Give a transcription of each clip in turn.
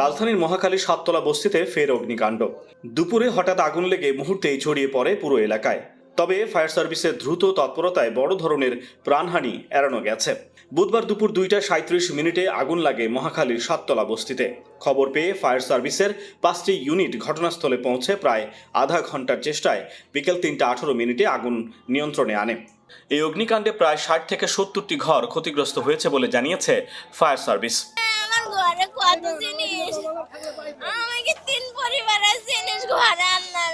রাজধানীর মহাখালী সাততলা বস্তিতে ফের অগ্নিকাণ্ড। দুপুরে হঠাৎ আগুন লেগে মুহূর্তেই ছড়িয়ে পড়ে পুরো এলাকায়। তবে ফায়ার সার্ভিসের দ্রুত তৎপরতায় বড় ধরনের প্রাণহানি এড়ানো গেছে। বুধবার দুপুর দুইটা সাঁত্রিশ মিনিটে আগুন লাগে মহাখালীর সাততলা বস্তিতে। খবর পেয়ে ফায়ার সার্ভিসের পাঁচটি ইউনিট ঘটনাস্থলে পৌঁছে প্রায় আধা ঘণ্টার চেষ্টায় বিকেল তিনটা আঠারো মিনিটে আগুন নিয়ন্ত্রণে আনে। এই অগ্নিকাণ্ডে প্রায় ষাট থেকে সত্তরটি ঘর ক্ষতিগ্রস্ত হয়েছে বলে জানিয়েছে ফায়ার সার্ভিস। ঘরে কত জিনিস? আমাকে তিন পরিবারের জিনিস ঘরে আনলা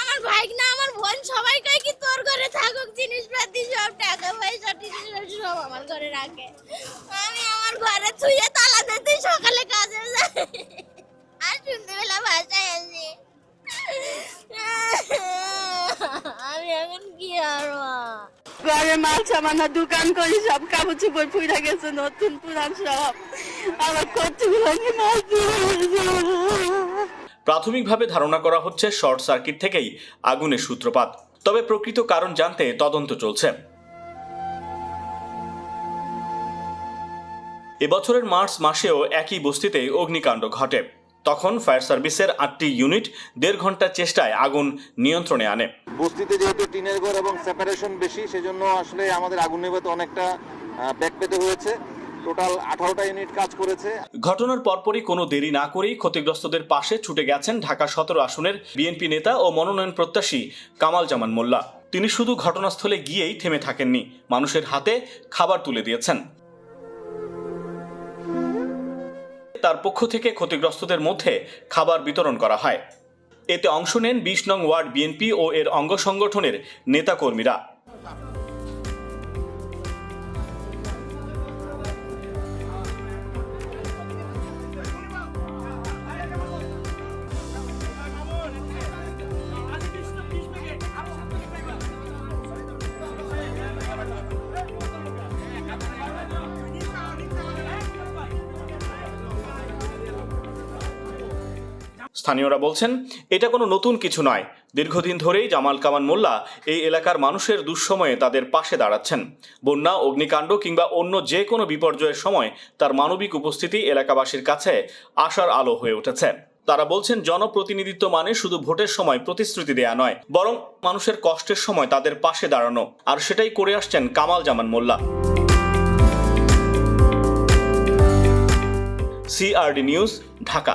আমার ভাই না, আমার বোন সবাই কি তোর ঘরে থাকুক, জিনিসপাতি সব টাকা পয়সা জিনিস আমার ঘরে রাখে। আমি আমার ঘরে থুয়ে তালা দিতে সকালে কাজে যাই। ঘরে মাল সামানা দোকান করি, সব কাপড় চুপড় পুড়ে গেছে, নতুন পুরান সব। আমার কতগুলো মাল প্রাথমিকভাবে ধারণা করা হচ্ছে শর্ট সার্কিট থেকেই আগুনের সূত্রপাত। তবে প্রকৃত কারণ জানতে তদন্ত চলছে। এবছরের মার্চ মাসেও একই বস্তিতে অগ্নিকাণ্ড ঘটে। তখন ফায়ার সার্ভিসের আটটি ইউনিট দেড় ঘণ্টার চেষ্টায় আগুন নিয়ন্ত্রণে আনে। বস্তিতে যেহেতু টিনের ঘর এবং সেপারেশন বেশি সেজন্য আসলে আমাদের আগুন নেভাতে অনেকটা ব্যাক পেতে হয়েছে। টোটাল আঠারোটা ইউনিট কাজ করেছে। ঘটনার পরপরই কোনো দেরি না করেই ক্ষতিগ্রস্তদের পাশে ছুটে গেছেন ঢাকা সতেরো আসনের বিএনপি নেতা ও মনোনয়ন প্রত্যাশী কামাল জামান মোল্লা। তিনি শুধু ঘটনাস্থলে গিয়েই থেমে থাকেননি মানুষের হাতে খাবার তুলে দিয়েছেন। তার পক্ষ থেকে ক্ষতিগ্রস্তদের মধ্যে খাবার বিতরণ করা হয়। এতে অংশ নেন বিশ নং ওয়ার্ড বিএনপি ও এর অঙ্গ সংগঠনের নেতাকর্মীরা। স্থানীয়রা বলছেন, এটা কোনো নতুন কিছু নয়। দীর্ঘদিন ধরেই জামাল কামান মোল্লা এই এলাকার মানুষের দুঃসময়ে তাদের পাশে দাঁড়াচ্ছেন। বন্যা, অগ্নিকাণ্ড কিংবা অন্য যে কোনো বিপর্যয়ের সময় তার মানবিক উপস্থিতি এলাকাবাসীর কাছে আশার আলো হয়ে উঠেছে। তারা বলছেন, জনপ্রতিনিধিত্ব মানে শুধু ভোটের সময় প্রতিশ্রুতি দেয়া নয়, বরং মানুষের কষ্টের সময় তাদের পাশে দাঁড়ানো। আর সেটাই করে আসছেন কামাল জামান মোল্লা। CRD news, Dhaka.